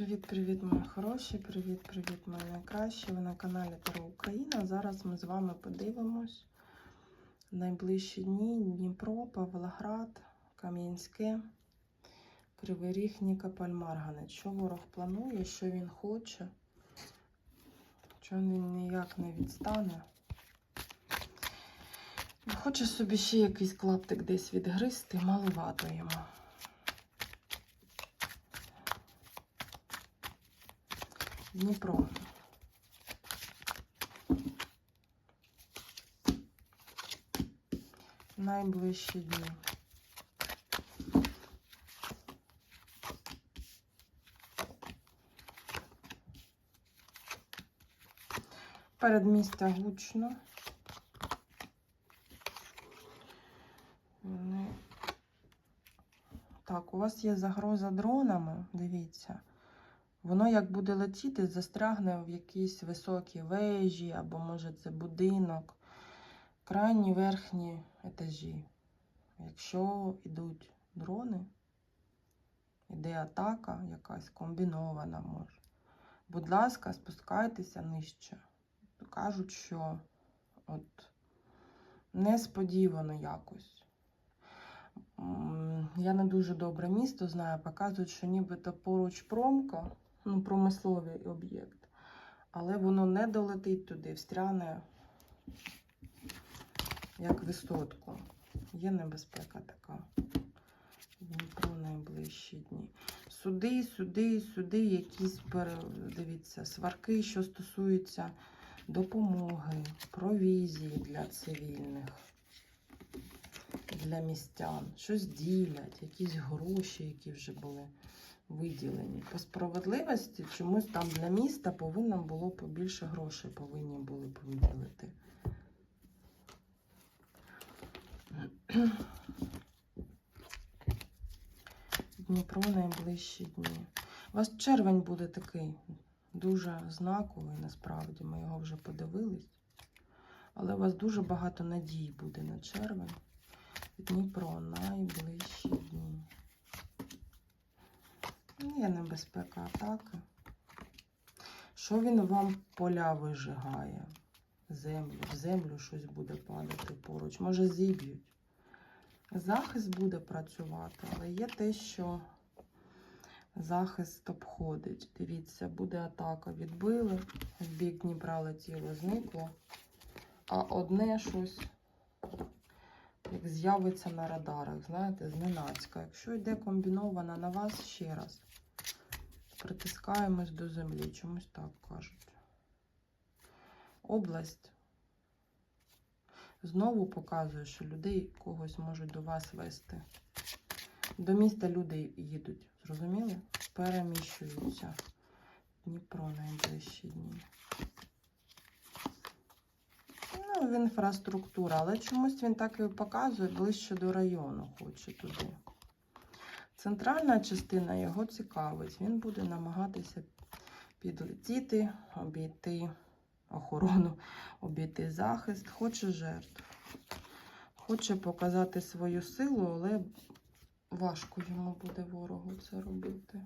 Привіт-привіт, мої хороші! Привіт-привіт, мої найкращі! Ви на каналі Таро Україна. Зараз ми з вами подивимось найближчі дні Дніпро, Павлоград, Кам'янське, Кривий Ріг, Нікополь, Марганець. Що ворог планує, що він хоче, що він ніяк не відстане. Хоче собі ще якийсь клаптик десь відгризти, малувато йому. Дніпро. Найближчі дні. Передмістя гучно. Так, у вас є загроза дронами, дивіться. Воно як буде летіти, застрягне в якійсь високій вежі, або, може, це будинок, крайні верхні етажі. Якщо йдуть дрони, іде атака якась комбінована може. Будь ласка, спускайтеся нижче. Кажуть, що от несподівано якось. Я не дуже добре місто знаю, показують, що нібито поруч промка, ну, промисловий об'єкт, але воно не долетить туди, встряне як висотку. Є небезпека така. Дніпро найближчі дні. Суди, суди, суди, якісь дивіться, сварки, що стосуються допомоги, провізії для цивільних, для містян. Щось ділять, якісь гроші, які вже були виділені. По справедливості чомусь там для міста повинно було побільше грошей повинні були б виділити. Дніпро найближчі дні. У вас червень буде такий дуже знаковий, насправді. Ми його вже подивились. Але у вас дуже багато надій буде на червень. Дніпро найближчі дні. Є небезпека атаки. Що він вам поля вижигає? Землю, в землю щось буде падати поруч. Може, зіб'ють. Захист буде працювати, але є те, що захист обходить. Дивіться, буде атака. Відбили, в бік Дніпра летіло, зникло. А одне щось як з'явиться на радарах, знаєте, зненацька. Якщо йде комбінована на вас ще раз, притискаємось до землі, чомусь так кажуть. Область знову показує, що людей когось можуть до вас вести. До міста люди їдуть, зрозуміли? Переміщуються. Дніпро найближчі дні. Ну, інфраструктура, але чомусь він так і показує ближче до району, хоче туди. Центральна частина його цікавить. Він буде намагатися підлетіти, обійти охорону, обійти захист, хоче жертв. Хоче показати свою силу, але важко йому буде ворогу це робити.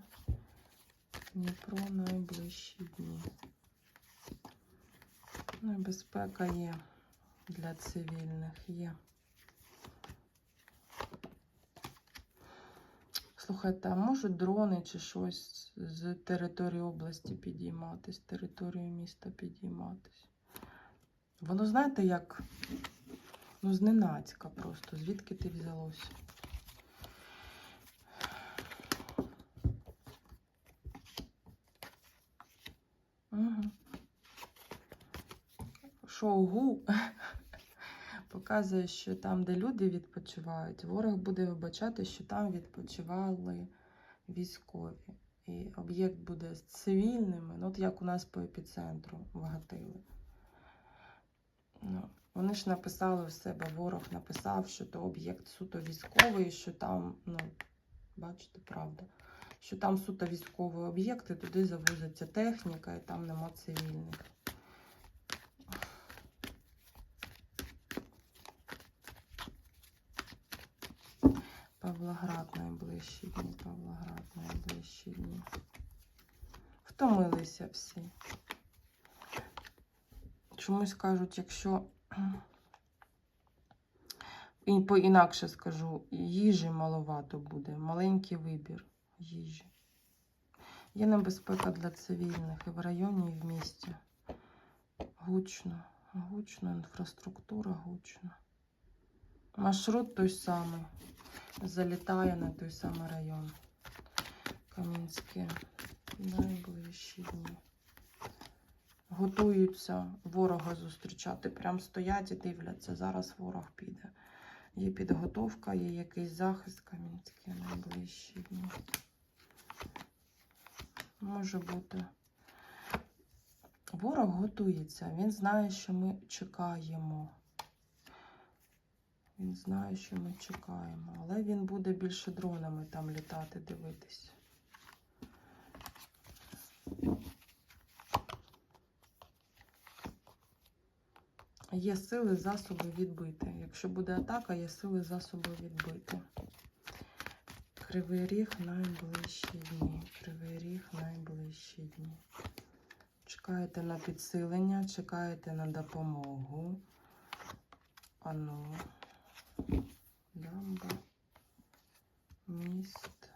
Дніпро найближчі дні. Небезпека є для цивільних є. Слухайте, а можуть дрони чи щось з території області підійматись, територію міста підійматись? Воно, знаєте, як ну, зненацька просто. Звідки ти взялося? Угу. Шоу показує, що там, де люди відпочивають, ворог буде вибачати, що там відпочивали військові. І об'єкт буде з цивільними, ну, от як у нас по епіцентру вгатили. Ну, вони ж написали в себе, ворог написав, що то об'єкт суто військовий, що там, ну, бачите, правда, що там суто військові об'єкти, туди завозиться техніка і там нема цивільних. Павлоград найближчі дні, Павлоград найближчі дні. Втомилися всі. Чомусь кажуть, якщо і по-інакше скажу, їжі маловато буде, маленький вибір їжі. Є небезпека для цивільних і в районі, і в місті. Гучно, гучно, інфраструктура гучно. Маршрут той самий. Залітає на той самий район. Камінське. Найближчі дні. Готуються ворога зустрічати. Прям стоять і дивляться. Зараз ворог піде. Є підготовка, є якийсь захист Камінське найближчі дні. Може бути. Ворог готується. Він знає, що ми чекаємо. Він знає, що ми чекаємо. Але він буде більше дронами там літати, дивитись. Є сили, засоби відбити. Якщо буде атака, є сили, засоби відбити. Кривий ріг найближчі дні. Кривий ріг найближчі дні. Чекаєте на підсилення, чекаєте на допомогу. Ану. Дамба. Міст.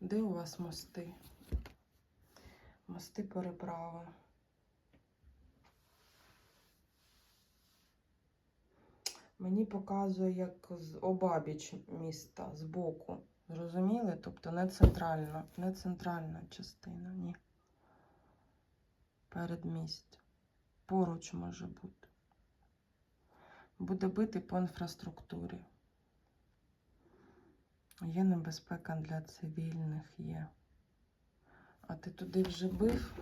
Де у вас мости? Мости переправи. Мені показує, як з обабіч міста, збоку. Зрозуміли? Тобто не центральна, не центральна частина, ні. Передмість. Поруч може бути. Буде бити по інфраструктурі. Є небезпека для цивільних є. А ти туди вже бив?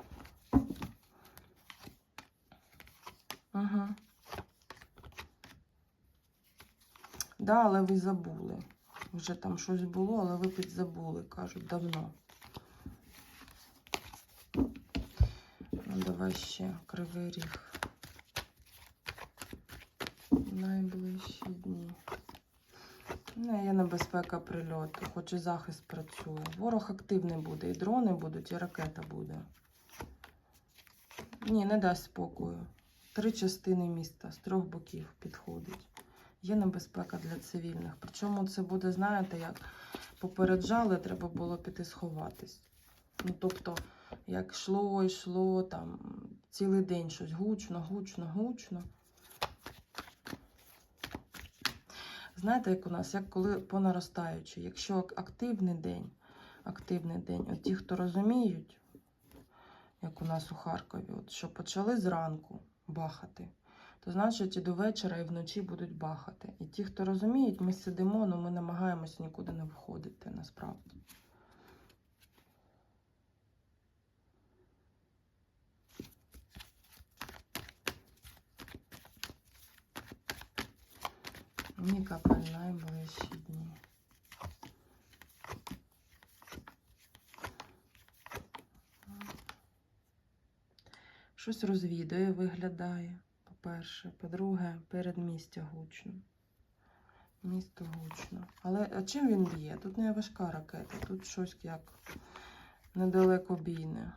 Угу. Да, але ви забули. Вже там щось було, але ви підзабули, кажуть, давно. Ну, давай ще кривий ріг. Найближчі дні. Не, є небезпека прильоту, хоч і захист працює. Ворог активний буде, і дрони будуть, і ракета буде. Ні, не дасть спокою. Три частини міста з трьох боків підходить. Є небезпека для цивільних. Причому це буде, знаєте, як попереджали, треба було піти сховатись. Ну, тобто, як йшло, йшло, там цілий день щось гучно, гучно, гучно. Знаєте, як у нас, як коли по наростаючи, якщо активний день, активний день, от ті, хто розуміють, як у нас у Харкові, от, що почали зранку бахати, то значить і до вечора, і вночі будуть бахати. І ті, хто розуміють, ми сидимо, але ми намагаємося нікуди не виходити насправді. Нікополь найближчі дні. Щось розвідує, виглядає, по-перше. По-друге, передмістя гучно. Місто гучно. Але а чим він б'є? Тут не важка ракета, тут щось як недалеко бійне.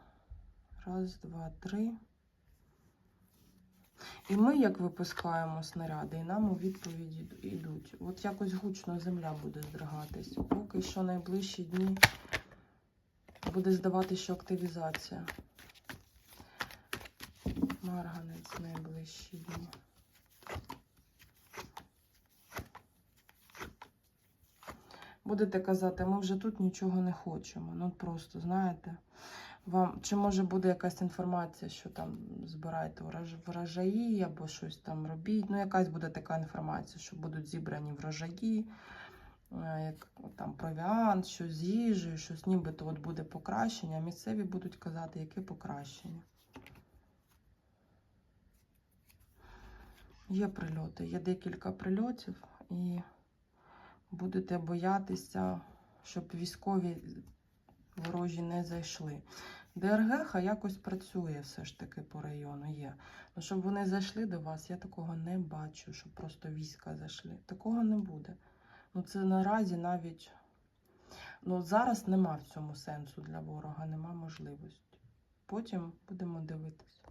Раз, два, три. І ми, як випускаємо снаряди, і нам у відповіді йдуть. От якось гучно земля буде здригатись. Поки що найближчі дні буде здавати, що активізація. Марганець найближчі дні. Будете казати, ми вже тут нічого не хочемо. Ну просто, знаєте, вам чи може буде якась інформація, що там збираєте врожаї або щось там робіть. Ну, якась буде така інформація, що будуть зібрані врожаї, е, як там провіант, щось з їжею, щось нібито от буде покращення. а Місцеві будуть казати, яке покращення. Є прильоти, є декілька прильотів, і будете боятися, щоб військові ворожі не зайшли. ДРГ якось працює все ж таки по району є. Ну, щоб вони зайшли до вас, я такого не бачу, щоб просто війська зайшли. Такого не буде. Ну, це наразі навіть Ну, зараз нема в цьому сенсу для ворога, нема можливості. Потім будемо дивитися.